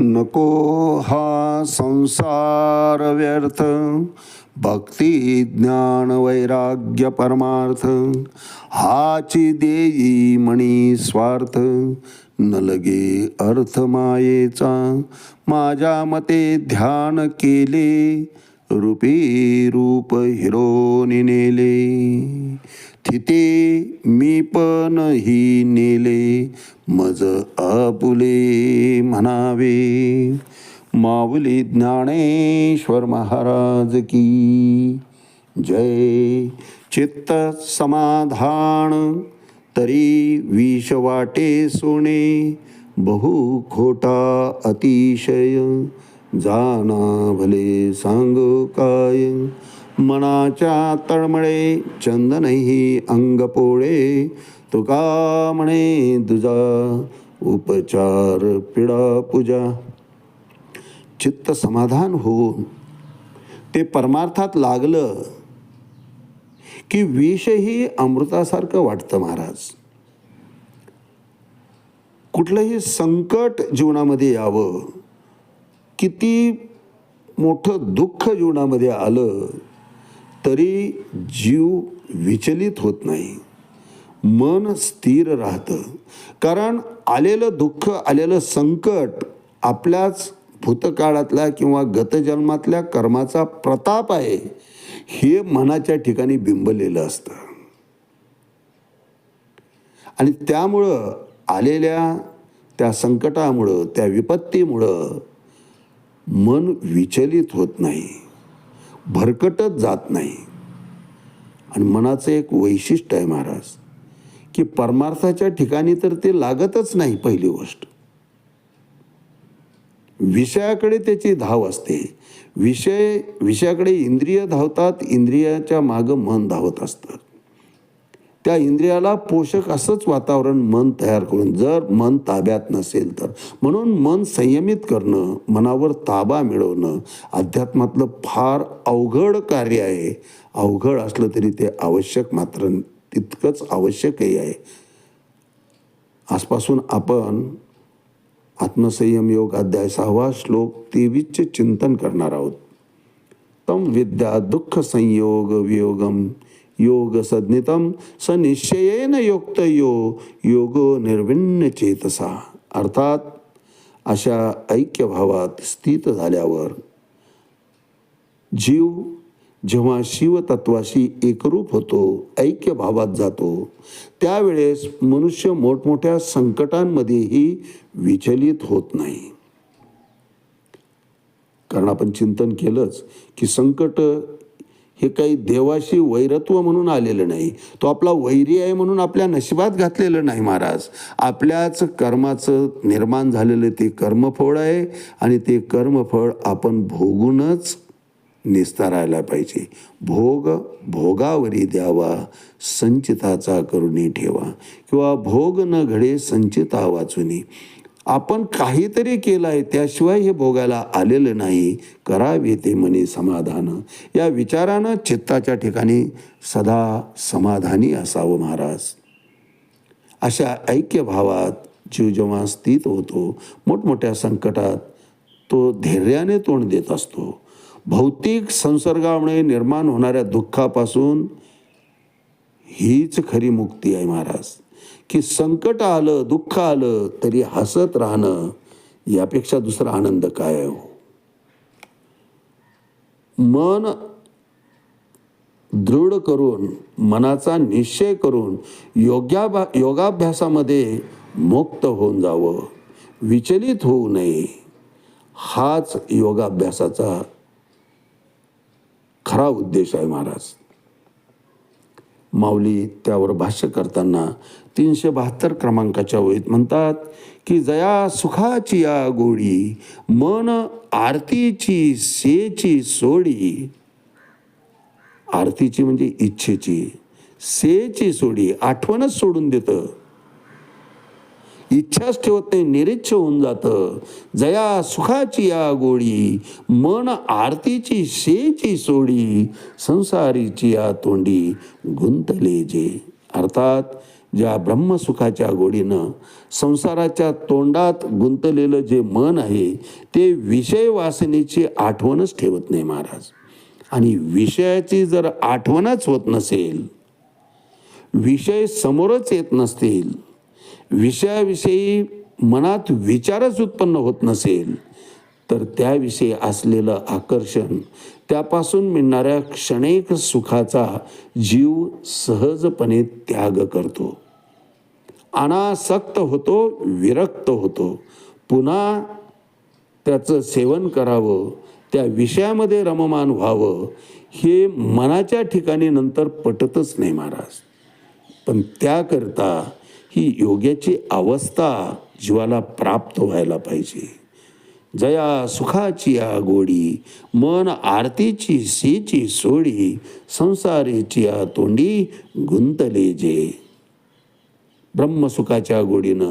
नको हा संसार व्यर्थ. भक्ती ज्ञान वैराग्य परमार्थ. हाची देई मणी स्वार्थ. न लगे अर्थ मायेचा. माझ्या मते ध्यान केले. रूपी रूप हिरोनी नेले. तिथे मी पण ही नेले मज आपुले म्हणावे. माऊली ज्ञानेश्वर महाराज की जय. चित्त समाधान तरी विष वाटे सोने बहु खोटा अतिशय. जाना भले सांग काय? मनाच्या तळमळे चंदनही अंग पोळे तुका म्हणे तुझा उपचार पिडा पूजा. चित्त समाधान होऊन ते परमार्थात लागलं की विषही अमृतासारखं वाटतं महाराज. कुठलंही संकट जीवनामध्ये यावं किती मोठं दुःख जीवनामध्ये आलं तरी जीव विचलित होत नाही. मन स्थिर राहतं. कारण आलेलं दुःख आलेलं संकट आपल्याच भूतकाळातल्या किंवा गतजन्मातल्या कर्माचा प्रताप आहे हे मनाच्या ठिकाणी बिंबलेलं असतं. आणि त्यामुळं आलेल्या त्या संकटामुळं त्या विपत्तीमुळं मन विचलित होत नाही. भरकटत जात नाही. आणि मनाचं एक वैशिष्ट्य आहे महाराज की परमार्थाच्या ठिकाणी तर ते लागतच नाही पहिली गोष्ट. विषयाकडे त्याची धाव असते. विषय विषयाकडे इंद्रिय धावतात इंद्रियाच्या मागं मन धावत असतं. त्या इंद्रियाला पोषक असंच वातावरण मन तयार करून जर मन ताब्यात नसेल तर. म्हणून मन संयमित करणं मनावर ताबा मिळवणं अध्यात्मातलं फार अवघड कार्य आहे. अवघड असलं तरी ते आवश्यक मात्र तितकंच आवश्यकही आहे. आजपासून आपण आत्मसंयम योग अध्याय सहावा श्लोक तेवीसचे चिंतन करणार आहोत. तम विद्या दुःख संयोग वियोगम योग सज्ञितम स निश्चयेन योक्त यो योगो निर्विण्य चेतसा. अर्थात अशा ऐक्यभावात स्थित झाल्यावर जीव जेव्हा शिवतत्वाशी एकरूप होतो ऐक्य भावात जातो त्यावेळेस मनुष्य मोठमोठ्या संकटांमध्येही विचलित होत नाही. कारण आपण चिंतन केलंच की संकट हे काही देवाशी वैरत्व म्हणून आलेलं नाही. तो आपला वैरी आहे म्हणून आपल्या नशिबात घातलेलं नाही महाराज. आपल्याच कर्माचं निर्माण झालेलं ते कर्मफळ आहे आणि ते कर्मफळ आपण भोगूनच निस्तारायला पाहिजे. भोग भोगावरी द्यावा संचिताचा करुणी ठेवा. किंवा भोग न घडे संचिता वाचुनी. आपण काहीतरी केलं आहे त्याशिवाय हे भोगायला आलेलं नाही. करावे ते मनी समाधान. या विचारानं चित्ताच्या ठिकाणी सदा समाधानी असावं महाराज. अशा ऐक्यभावात जीव जेव्हा स्थित होतो मोठमोठ्या संकटात तो धैर्याने तोंड देत असतो. भौतिक संसर्गामुळे निर्माण होणाऱ्या दुःखापासून हीच खरी मुक्ती आहे महाराज. की संकट आलं दुःख आलं तरी हसत राहणं यापेक्षा दुसरा आनंद काय हो? मन दृढ करून मनाचा निश्चय करून योग्याभा योगाभ्यासामध्ये मुक्त होऊन जावं विचलित होऊ नये हाच योगाभ्यासाचा खरा उद्देश आहे महाराज. माऊली त्यावर भाष्य करताना तीनशे बहात्तर क्रमांकाच्या ओळीत म्हणतात की जया सुखाची या गोडी मन आरतीची सेची सोडी. आरतीची म्हणजे इच्छेची सेची सोडी आठवणच सोडून देतं. इच्छाच ठेवत नाही निरीच्छ होऊन जातं. जया सुखाची या गोडी मन आरतीची शेची सोडी संसारीची या तोंडी गुंतले जे. अर्थात ज्या ब्रह्मसुखाच्या गोडीनं संसाराच्या तोंडात गुंतलेलं जे मन आहे ते विषय वासनेची आठवणच ठेवत नाही महाराज. आणि विषयाची जर आठवणच होत नसेल विषय समोरच येत नसतील विषयाविषयी मनात विचारच उत्पन्न होत नसेल तर त्याविषयी असलेलं आकर्षण त्यापासून मिळणाऱ्या क्षणिक सुखाचा जीव सहजपणे त्याग करतो. अनासक्त होतो विरक्त होतो. पुन्हा त्याचं सेवन करावं त्या विषयामध्ये रममान व्हावं हे मनाच्या ठिकाणी नंतर पटतच नाही महाराज. पण त्याकरता ही योग्याची अवस्था जीवाला प्राप्त व्हायला पाहिजे. जया सुखाची या गोडी मन आरतीची सीची सोडी संसारीची या तोंडी गुंतले जे. ब्रह्मसुखाच्या गोडीनं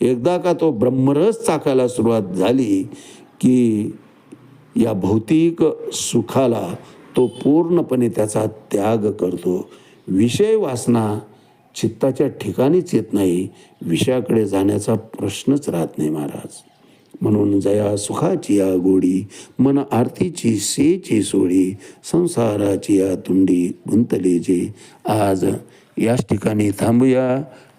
एकदा का तो ब्रह्मरस चाकायला सुरुवात झाली की या भौतिक सुखाला तो पूर्णपणे त्याचा त्याग करतो. विषय वासना चित्ताच्या ठिकाणीच येत नाही विषयाकडे जाण्याचा प्रश्नच राहत नाही महाराज. म्हणून जया सुखाची या गोडी मन आरतीची सेची सोडी संसाराची या तुंडी गुंतले जे. आज याच ठिकाणी थांबूया.